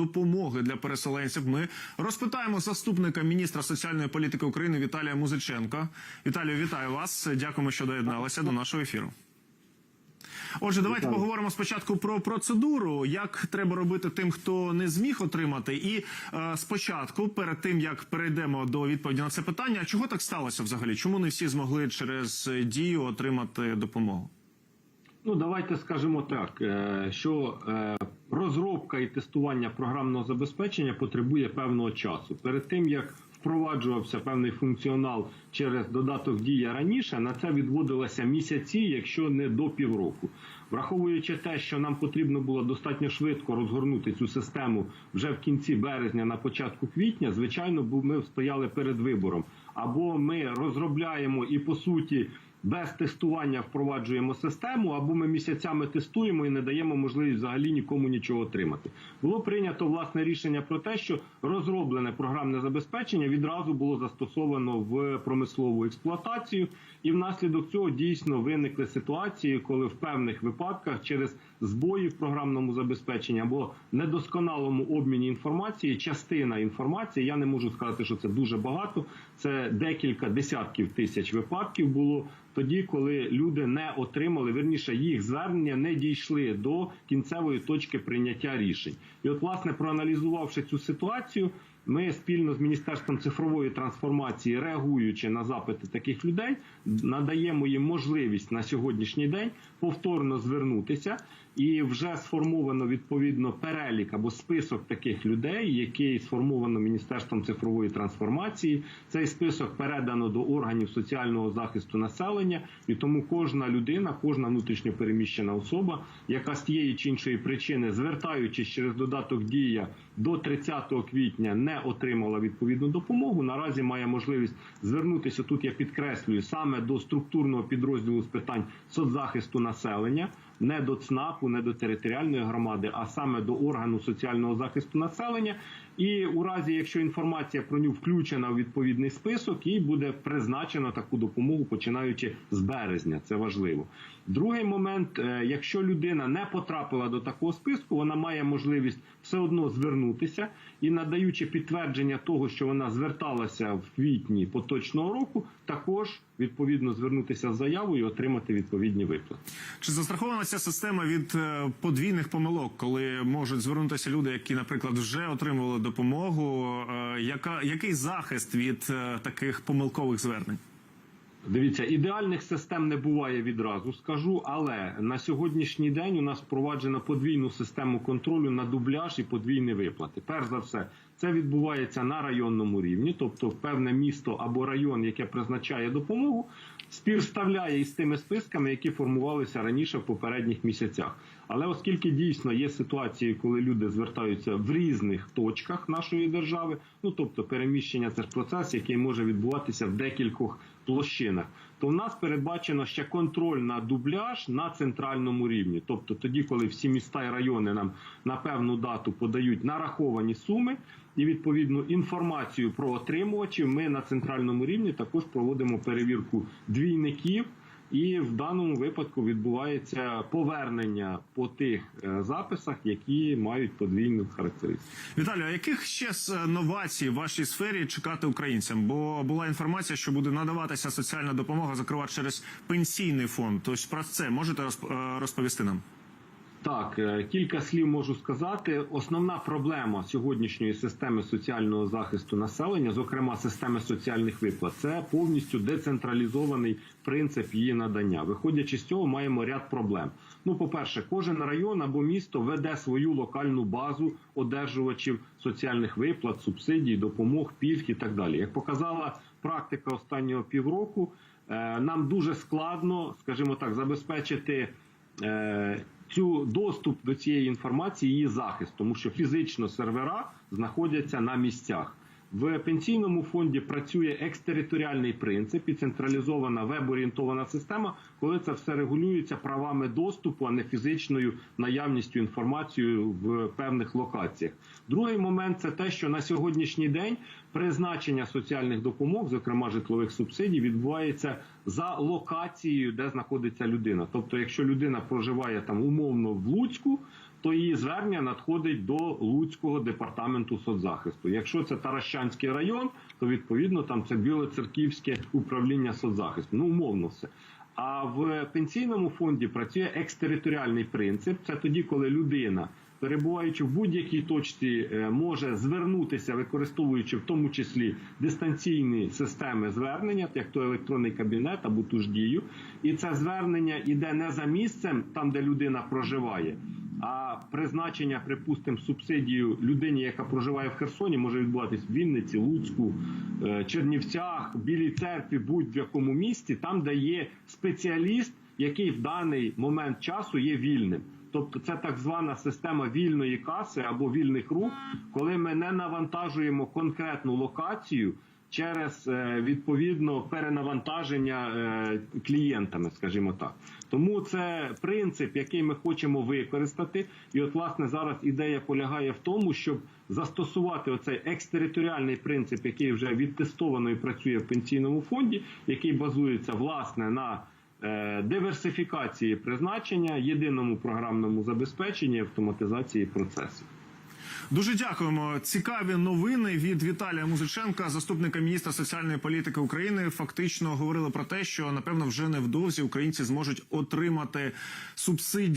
допомоги для переселенців. Ми розпитаємо заступника міністра соціальної політики України Віталія Музиченка. Віталію, вітаю вас. Дякуємо, що доєдналися до нашого ефіру. Отже, давайте Вітаю. поговоримо спочатку про процедуру, як треба робити тим, хто не зміг отримати. І е, спочатку, перед тим як перейдемо до відповіді на це питання, чого так сталося взагалі? Чому не всі змогли через дію отримати допомогу? Ну, давайте скажемо так, е, що е, розробка і тестування програмного забезпечення потребує певного часу. Перед тим як впроваджувався певний функціонал через додаток дія раніше, на це відводилося місяці, якщо не до півроку. Враховуючи те, що нам потрібно було достатньо швидко розгорнути цю систему вже в кінці березня, на початку квітня, звичайно, ми стояли перед вибором. Або ми розробляємо і по суті без тестування впроваджуємо систему, або ми місяцями тестуємо і не даємо можливість взагалі нікому нічого отримати. Було прийнято власне рішення про те, що розроблене програмне забезпечення відразу було застосовано в промислову експлуатацію, і внаслідок цього дійсно виникли ситуації, коли в певних випадках через збої в програмному забезпеченні або недосконалому обміні інформації, частина інформації, я не можу сказати, що це дуже багато. Це декілька десятків тисяч випадків було тоді, коли люди не отримали, верніше їх звернення не дійшли до кінцевої точки прийняття рішень. І от, власне, проаналізувавши цю ситуацію, ми спільно з міністерством цифрової трансформації, реагуючи на запити таких людей, надаємо їм можливість на сьогоднішній день повторно звернутися, і вже сформовано відповідно перелік або список таких людей, який сформовано міністерством цифрової трансформації. Цей список передано до органів соціального захисту населення, і тому кожна людина, кожна внутрішньо переміщена особа, яка з тієї чи іншої причини, звертаючись через додаток дія до 30 квітня, не отримала відповідну допомогу. Наразі має можливість звернутися тут. Я підкреслюю саме до структурного підрозділу з питань соцзахисту населення. Не до ЦНАПу, не до територіальної громади, а саме до органу соціального захисту населення. І у разі, якщо інформація про нього включена у відповідний список, їй буде призначено таку допомогу, починаючи з березня. Це важливо. Другий момент: е, якщо людина не потрапила до такого списку, вона має можливість все одно звернутися і надаючи підтвердження того, що вона зверталася в квітні поточного року, також відповідно звернутися з заявою і отримати відповідні виплати. Чи застрахована ця система від е, подвійних помилок, коли можуть звернутися люди, які, наприклад, вже отримували допомогу? Е, Яка який захист від таких помилкових звернень? Дивіться, ідеальних систем не буває відразу, скажу, але на сьогоднішній день у нас впроваджено подвійну систему контролю на дубляж і подвійні виплати. Перш за все, це відбувається на районному рівні, тобто певне місто або район, яке призначає допомогу, співставляє із тими списками, які формувалися раніше в попередніх місяцях. Але оскільки дійсно є ситуації, коли люди звертаються в різних точках нашої держави, ну тобто переміщення це ж процес, який може відбуватися в декількох площинах, то в нас передбачено ще контроль на дубляж на центральному рівні. Тобто тоді, коли всі міста і райони нам на певну дату подають нараховані суми і відповідну інформацію про отримувачів, ми на центральному рівні також проводимо перевірку двійників. І в даному випадку відбувається повернення по тих е, записах, які мають подвійну характеристику. Віталію, а яких ще с- новацій в вашій сфері чекати українцям? Бо була інформація, що буде надаватися соціальна допомога, зокрема через пенсійний фонд. Тож про це можете е, розповісти нам? Так, е, кілька слів можу сказати. Основна проблема сьогоднішньої системи соціального захисту населення, зокрема системи соціальних виплат, це повністю децентралізований принцип її надання. Виходячи з цього, маємо ряд проблем. Ну, по-перше, кожен район або місто веде свою локальну базу одержувачів соціальних виплат, субсидій, допомог, пільг і так далі. Як показала практика останнього півроку, е, нам дуже складно, скажімо так, забезпечити. Цю доступ до цієї інформації, її захист, тому що фізично сервера знаходяться на місцях. В пенсійному фонді працює екстериторіальний принцип і централізована веб-орієнтована система, коли це все регулюється правами доступу, а не фізичною наявністю інформації в певних локаціях. Другий момент це те, що на сьогоднішній день призначення соціальних допомог, зокрема житлових субсидій, відбувається за локацією, де знаходиться людина. Тобто, якщо людина проживає там умовно в Луцьку, то її звернення надходить до Луцького департаменту соцзахисту. Якщо це Таращанський район, то відповідно там це Білоцерківське управління соцзахисту. Ну, умовно все. А в пенсійному фонді працює екстериторіальний принцип. Це тоді, коли людина, перебуваючи в будь-якій точці, е, може звернутися, використовуючи в тому числі дистанційні системи звернення, як то електронний кабінет або ту ж дію. І це звернення іде не за місцем, там де людина проживає. А призначення, припустимо, субсидію людині, яка проживає в Херсоні, може відбуватись в Вінниці, Луцьку, е, Чернівцях, Білій церкві, будь-в якому місті, там, де є спеціаліст, який в даний момент часу є вільним. Тобто це так звана система вільної каси або вільних рук, коли ми не навантажуємо конкретну локацію через е, відповідно перенавантаження е, клієнтами, скажімо так. Тому це принцип, який ми хочемо використати. І от власне зараз ідея полягає в тому, щоб застосувати оцей екстериторіальний принцип, який вже відтестовано і працює в пенсійному фонді, який базується власне на е, диверсифікації призначення, єдиному програмному забезпеченні, автоматизації процесів. Дуже дякуємо. Цікаві новини від Віталія Музиченка, заступника міністра соціальної політики України. Фактично говорили про те, що напевно вже невдовзі українці зможуть отримати субсидії.